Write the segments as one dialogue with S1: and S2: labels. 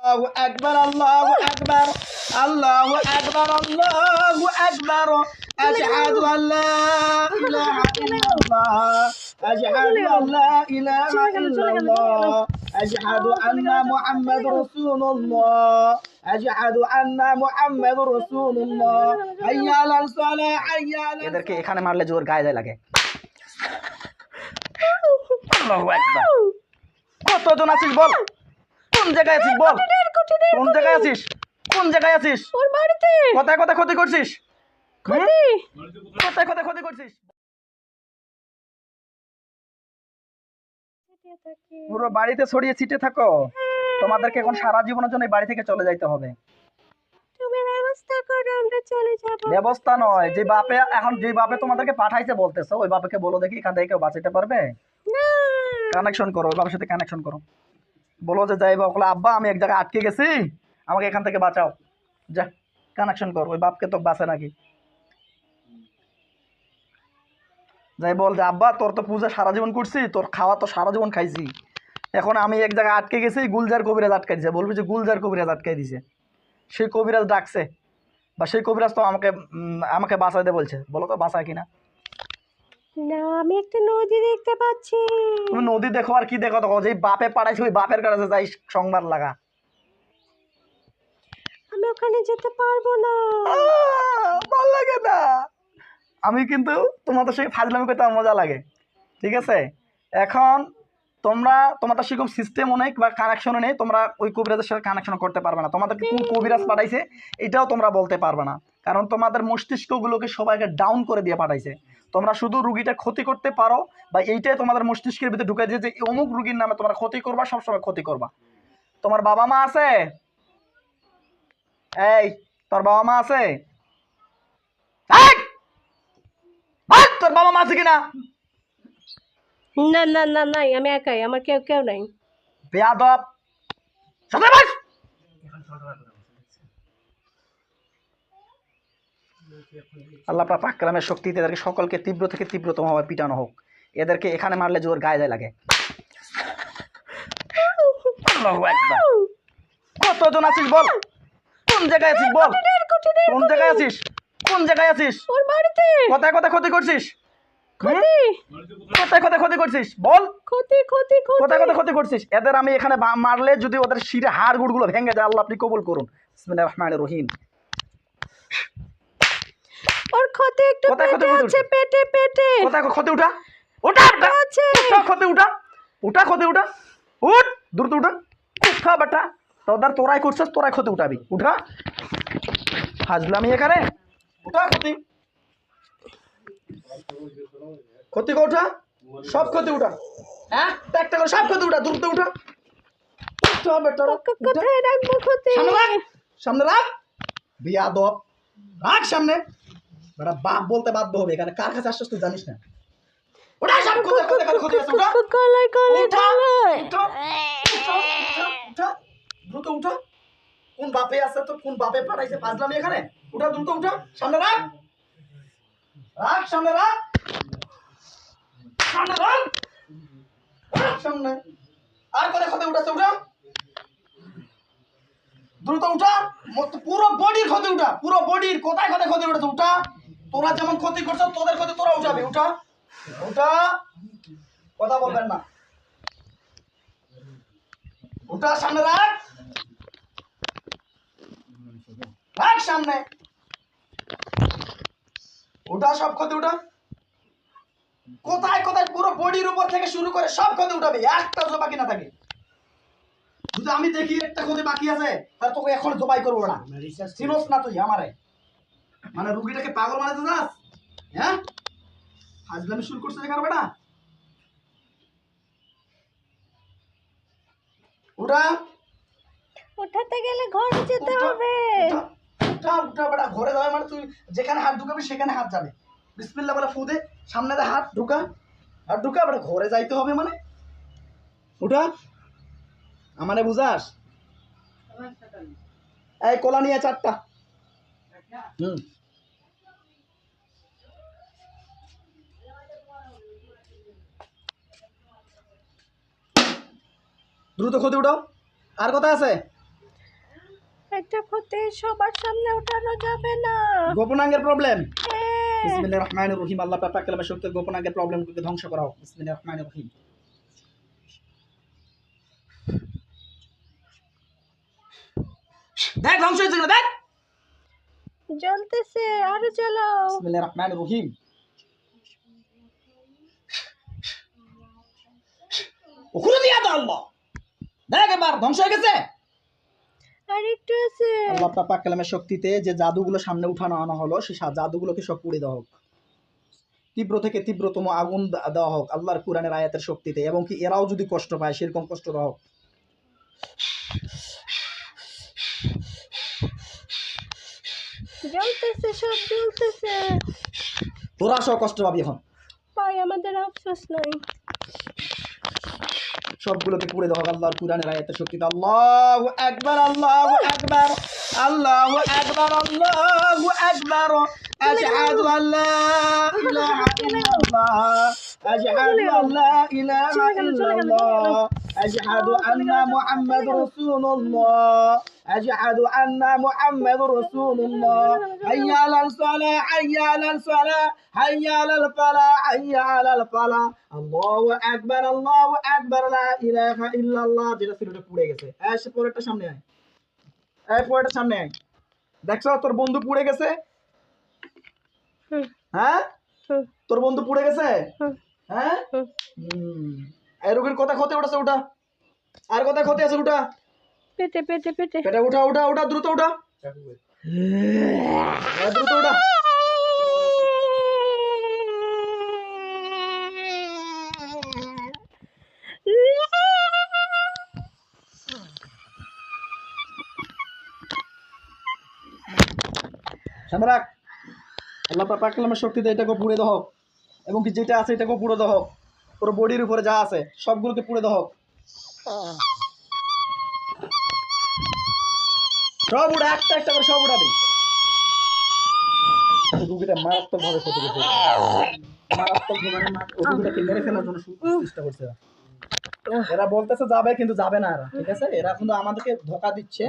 S1: الله أكبر الله أكبر الله أكبر الله أكبر أشهد أن لا إله إلا الله أشهد أن لا إله إلا الله أشهد أن محمد رسول الله أشهد أن محمد رسول الله حي على الصلاة حي على
S2: এদেরকে এখানে মারলে জোর গায়ে যায় লাগে আল্লাহু আকবার কতজন আছিস বল কোন জায়গায় আছিস বল? কোন জায়গায় আছিস? কোন জায়গায় আছিস?
S3: ওর বাড়িতে।
S2: কোথায় কোথায় ক্ষতি করছিস? হুম? কোথায় কোথায় ক্ষতি করছিস? পুরো বাড়িতে ছড়িয়ে ছিটে থাকো। তোমাদেরকে এখন সারা জীবনের জন্য বাড়ি থেকে চলে যাইতে হবে।
S3: ব্যবস্থা করো আমরা চলে যাব।
S2: ব্যবস্থা নয় যে বাপে এখন যে বাপে তোমাদেরকে পাঠাইছে বলতেছো ওই বাপেকে বলো দেখি এখান থেকে কেউ বাঁচাতে পারবে? কানেকশন করো ওই বাবার সাথে কানেকশন করো। বলো যে যাই বাবা আব্বা, আমি এক জায়গায় আটকে গেছি, আমাকে এখান থেকে বাঁচাও। যা কানেকশন কর, ওই বাপকে তো বাঁচে নাকি? যাই বল যে, আব্বা, তোর তো পূজা সারা জীবন করছি, তোর খাওয়া তো সারা জীবন খাইছি। এখন আমি এক জায়গায় আটকে গেছি, গুলজার কবিরাজ আটকাই দিছে। বলবি যে, গুলজার কবিরাজ আটকাই দিছে। সেই কবিরাজ ডাকছে, বা সেই কবিরাজ তো আমাকে আমাকে বাঁচাইতে বলছে। বলো তো, বাঁচায় কিনা?
S3: না আমি একটা নদী দেখতে পাচ্ছি।
S2: নদী দেখো আর কি দেখো? দেখো যেই বাপে পাঠাইছে ওই বাপের কাছে যাই সংবাদ লাগা।
S3: আমি ওখানে যেতে পারব না।
S2: ভালো লাগে না। আমি কিন্তু তোমাদের সঙ্গে ফাজলামি করতে আমার মজা লাগে। ঠিক আছে? এখন তোমরা তোমাদের সেরকম সিস্টেম অনেক বা কানেকশন নেই তোমরা ওই কবিরাজের সাথে কানেকশন করতে পারবে না। তোমাদেরকে কোন কবিরাজ পাঠাইছে এটাও তোমরা বলতে পারবে না। কারণ তোমাদের মস্তিষ্কগুলোকে সবাইকে ডাউন করে দিয়ে পাঠাইছে। তোমরা শুধু রুগীটা ক্ষতি করতে পারো বা এইটাই তোমাদের মস্তিষ্কের ভিতরে ঢুকে দিয়েছে যে অমুক রুগীর নামে তোমরা ক্ষতি করবা সবসময় ক্ষতি করবা। তোমার বাবা মা আছে? এই তোর বাবা মা আছে! তোর বাবা মা আছে কিনা?
S3: না না না নাই আমি একাই আমার কেউ কেউ নাই।
S2: বেয়াদব! আল্লাহ পাক পাকরামের শক্তিতে এদেরকে সকলকে তীব্র থেকে তীব্রতম ভাবে পিটানো হোক। এদেরকে এখানে মারলে জোর গায়ে যায় লাগে। আল্লাহু আকবার। কতজন আছিস বল? কোন জায়গায় আছিস বল? কোন জায়গায় আছিস? কোন জায়গায় আছিস?
S3: ওর বাড়িতে।
S2: কোথায় কোথায় ক্ষতি করছিস?
S3: ক্ষতি।
S2: কোথায় কোথায় ক্ষতি করছিস? বল।
S3: ক্ষতি ক্ষতি ক্ষতি।
S2: কোথায় কোথায় ক্ষতি করছিস? এদের আমি এখানে মারলে যদি ওদের শিরে হাড় গুড়গুলো ভেঙে যায় আল্লাহ আপনি কবুল করুন। বিসমিল্লাহির রহমানির রহিম।
S3: ওর ক্ষতি একটু পেটে আছে পেটে পেটে।
S2: কোথায় ক্ষতি উঠা? উঠা
S3: আছে।
S2: ক্ষতি উঠা। উঠা ক্ষতি উঠা। উঠ দ্রুত উঠা। উঠা বেটা। তোদের তোরাই করছিস তোরাই ক্ষতি উঠাবি। উঠা। হাজলামি এখানে। উঠা ক্ষতি। ক্ষতি উঠা। সব ক্ষতি উঠা। হ্যাঁ? একটা করে সব ক্ষতি উঠা দ্রুত উঠা। উঠা বেটা
S3: কোথায় রাখব ক্ষতি?
S2: সামনে রাখ। সামনে রাখ। বিয়াদব। রাখ সামনে। বাপ বলতে বাধ্য হবে এখানে কার কাছে আসছিস তুই জানিস না ওটা সব কোথায় কোথায় কোথায় আছে ওটা
S3: কলাই কলাই কলাই
S2: উঠা, উঠা, উঠা, উঠা, দ্রুত উঠা কোন বাপে আছে তো কোন বাপে পাঠাইছে পাজলামি এখানে উঠা দ্রুত উঠা সামনে রাখ রাখ সামনে রাখ সামনে রাখ সামনে আর কোথায় ক্ষতি উঠাচ্ছে উঠা দ্রুত উঠা পুরো বডির ক্ষতি উঠা পুরো বডির কোথায় কোথায় ক্ষতি উঠেছে উঠা তোরা যেমন ক্ষতি করছ, তোদের ক্ষতি তোরা উঠাবি উঠা। উঠা। কথা বলবেন না। উঠা, সামনে রাখ। রাখ সামনে। উঠা, সব ক্ষতি উঠা। কোথায় কোথায়? পুরো বডির উপর থেকে শুরু করে সব ক্ষতি উঠাবে। একটা জো বাকি না থাকে। যদি আমি দেখি একটা ক্ষতি বাকি আছে, তাহলে তোকে এখন জবাই করব না। চিনোস না তুই আমারে। মানে রুগীটাকে পাগল বানাতে যাস হ্যাঁ? ফাজলামি শুরু করছে দেখার বেটা। উঠা
S3: ওঠাতে গেলে ঘরে যেতে হবে।
S2: উঠা, উঠা উঠা বেটা ঘরে যাবে মানে তুই যেখানে হাত ঢুকাবি সেখানে হাত যাবে। বিসমিল্লাহ বলে ফু সামনে হাত ঢুকা। হাত ঢুকা বেটা ঘরে যাইতে হবে মানে। আমারে বুঝাস? এই কলা নিয়ে চারটা। হুম। দ্রুত ক্ষতি উঠাও। আর কথা আছে?
S3: একটা ক্ষতি সবার সামনে উঠানো যাবে না।
S2: গোপনাঙ্গের প্রবলেম
S3: হ্যাঁ।
S2: বিসমিল্লাহির রহমানির রহিম আল্লাহ পাক কালামের শক্তি গোপনাঙ্গের প্রবলেমগুলোকে ধ্বংস করা হোক বিসমিল্লাহির রহমানির রহিম। দেখ ধ্বংস হয়েছে দেখ।
S3: জ্বলতেছে আরও জ্বালাও।
S2: বিসমিল্লাহির রহমানির রহিম। ওখানে দিয়া দাও আল্লাহ। দেখ এবার ধ্বংস হয়ে গেছে।
S3: আর আছে।
S2: আল্লাহ পাক কালামের শক্তিতে যে জাদুগুলো সামনে উঠানো আনা হলো সেই জাদুগুলোকে সব পুড়ে দেওয়া হোক। তীব্র থেকে তীব্রতম আগুন দেওয়া হোক আল্লাহর কোরআনের আয়াতের শক্তিতে এবং কি এরাও যদি কষ্ট পায় সেরকম কষ্ট দেওয়া হোক।
S3: জ্বলতেছে সব জ্বলতেছে।
S2: তোরা সব কষ্ট পাবি এখন।
S3: পাই আমাদের আফসোস নাই।
S2: সবগুলোকে পুড়ে দেওয়া আল্লাহর কোরআনের আয়াতের শক্তিতে একবার আল্লাহ একবার আল্লাহ একবার আল্লাহ আল্লাহু আকবার আশহাদু আল্লা ইলাহা ইল্লাল্লাহ আশহাদু আল্লা ইলাহা ইল্লাল্লাহ আশহাদু আন্না মুহাম্মাদুর রাসূলুল্লাহ আশহাদু আন্না মুহাম্মাদুর রাসূলুল্লাহ হাইয়া আলাল সালাহ হাইয়া আলাল সালাহ হাইয়া আলাল ফালাহ হাইয়া আলাল ফালাহ আল্লাহু আকবার আল্লাহু আকবার লা ইলাহা ইল্লাল্লাহ যেটা ছিল ওটা পুড়ে গেছে এই সে পরেরটা সামনে আয় এই পরেরটা সামনে আয় দেখছো তোর বন্ধু পুড়ে গেছে
S3: হুম,
S2: হ্যাঁ? তোর বন্ধু পুড়ে গেছে? হ্যাঁ? এই রোগীর কথা ক্ষতি ওঠাছে ওটা আর কথা ক্ষতি আছে ওটা
S3: পেটে পেটে পেটে।
S2: পেটে উঠা উঠা উঠা দ্রুত উঠা। হ্যাঁ, দ্রুত উঠা। আল্লাহ পাক কালামের শক্তিতে এটাকে পুড়ে দাও। এবং কি যেটা আছে এটাকেও পুড়ে দাও। পুরো বডির উপরে যা আছে সবগুলোকে পুড়ে দাও। সব উড়ে একটা একটা করে সব উড়াবে রুগীটা মারাত্মক ভাবে ক্ষতি করছে মারাত্মক ভাবে রুগীটাকে মেরে ফেলার জন্য চেষ্টা করছে। এরা। বলতেছে যাবে কিন্তু যাবে না এরা ঠিক আছে? এরা কিন্তু আমাদেরকে ধোকা দিচ্ছে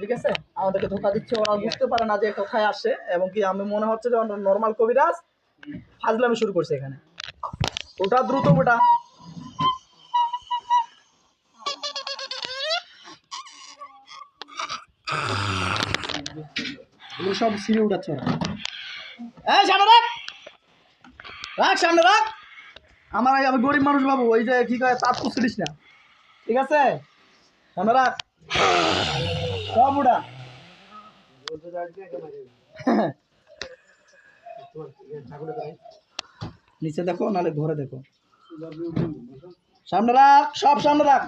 S2: ঠিক আছে? আমাদেরকে ধোকা দিচ্ছে ওরা বুঝতে পারে না যে কোথায় আসছে এবং কি আমি মনে হচ্ছে যে নর্মাল কবিরাজ ফাজলামি শুরু করছে এখানে। ওটা দ্রুত ওটা। সব সিঁড়ি উঠাচ্ছে ওরা। এই সামনে রাখ! রাখ সামনে রাখ! আমার আমি গরিব মানুষ বাবু, ওই যে কি কয় তাপ কুচলিস না। ঠিক আছে? রাখ। সব নিচে দেখো, নাহলে ঘরে দেখো। সামনে রাখ, সব সামনে রাখ।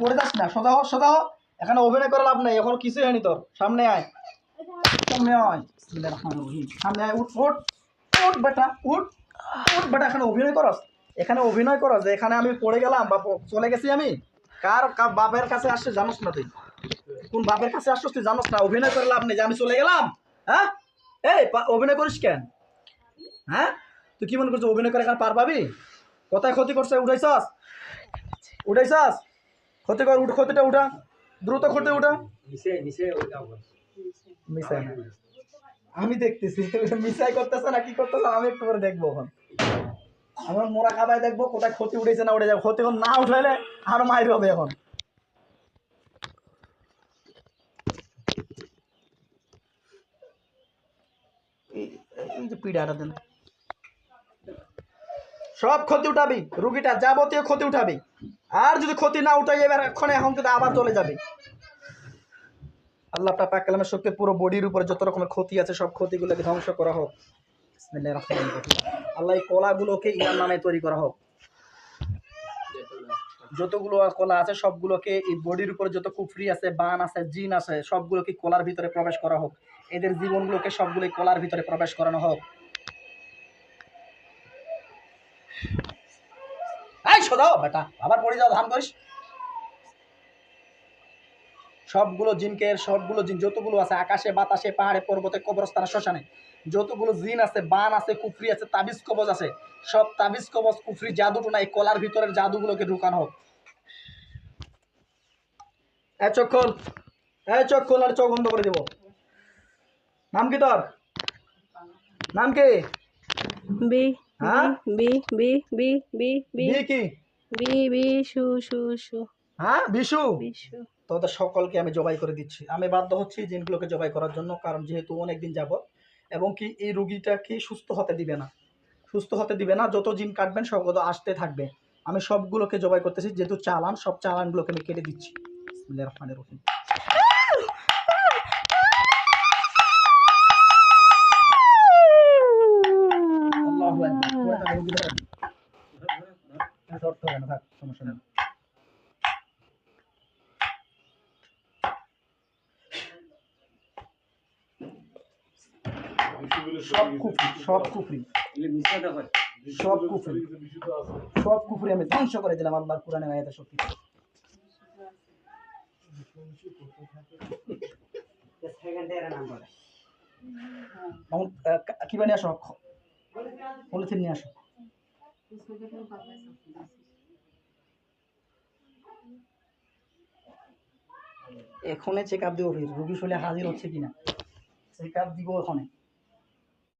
S2: পড়ে যাস না, সোজা হ সোজা হ। এখানে অভিনয় করে লাভ নেই, এখন কিছুই হয়নি তোর। সামনে আয়। উঠ উঠ বেটা এখানে অভিনয় করস। এখানে অভিনয় করস, যে এখানে আমি পড়ে গেলাম বা চলে গেছি আমি। কার বাপের কাছে আসছে জানোস না তুই? কোন বাপের কাছে আসছিস তুই জানোস না? অভিনয় করে লাভ নেই, যে আমি চলে গেলাম হ্যাঁ? এই অভিনয় করিস কেন? হ্যাঁ? তুই কি মনে করছিস, অভিনয় করে এখানে পার পাবি? কোথায় ক্ষতি করছে, উঠাইছস? উঠাইছস? ক্ষতি কর, উঠ, ক্ষতিটা উঠা। দ্রুত ক্ষতি উঠা। না। আমি দেখতেছি মিসাই করতেছে না কি করতেছে? আমি একটু করে দেখব এখন। আমার মোরা খাবাই দেখব কোথায় ক্ষতি উঠেছে না উঠে যাবে ক্ষতি এখন না উঠাইলে আরও মাইর হবে এখন। এই- এই যে পিড়াটা দেন। সব ক্ষতি উঠাবি রুগীটা যাবতীয় ক্ষতি উঠাবি। আর যদি ক্ষতি না উঠাই এবার এখন এখন কিন্তু আবার চলে যাবে। আল্লাহ পাক কালামের শক্তি পুরো বডির উপরে যত রকমের ক্ষতি আছে, সব ক্ষতিগুলোকে ধ্বংস করা হোক। আল্লাহ এই কলাগুলোকে ইমার নামে তৈরি করা হোক। যতগুলো কলা আছে, সবগুলোকে এই বডির উপরে যত কুফরি আছে, বান আছে, জিন আছে, সবগুলোকে কলার ভিতরে প্রবেশ করা হোক। এদের জীবনগুলোকে সবগুলোই কলার ভিতরে প্রবেশ করানো হোক। এই শোধাও বেটা। আবার পড়ে যাও, ধান করিস। সবগুলো জিনকে সবগুলো জিন যতগুলো আছে আকাশে বাতাসে পাহাড়ে পর্বতে কবরস্থানে শ্মশানে যতগুলো জিন আছে বান আছে কুফরি আছে তাবিজ কবজ আছে সব তাবিজ কবজ কুফরি জাদু টোনা এই কলার ভিতরের জাদুগুলোকে ঢুকানো হোক। এ চোখ খোল চোখ খোল আর চোখ বন্ধ করে দেবো। নাম কি তোর? নাম কি?
S3: বি
S2: হ্যাঁ?
S3: বি বি বি বি বি
S2: বিয়ে কি?
S3: বি বি সু সু সু
S2: হ্যাঁ বিশু?
S3: বিশু।
S2: তোমাদের সকলকে আমি জবাই করে দিচ্ছি আমি বাধ্য হচ্ছি জিনগুলোকে জবাই করার জন্য কারণ যেহেতু অনেক দিন যাব এবং কি এই রুগীটাকে সুস্থ হতে দিবে না সুস্থ হতে দিবে না যত জিন কাটবেন সবগুলো আসতে থাকবে আমি সবগুলোকে জবাই করতেছি যেহেতু চালান সব চালানগুলোকে আমি কেটে দিচ্ছি রহমানির রহিম। হ্যাঁ, সমস্যা নেই। সব কুফরি সব কুফরি। সব কুফরি। সব কুফরি আমি ধ্বংস করে দিলাম আল্লাহর শক্তি। মামুন, আহ, কা- বানিয়ে আসো? পলিথিন নিয়ে আসো। এখনে চেক আপ দিব রুগী শরীরে হাজির হচ্ছে কিনা? চেক আপ দিব ওখানে।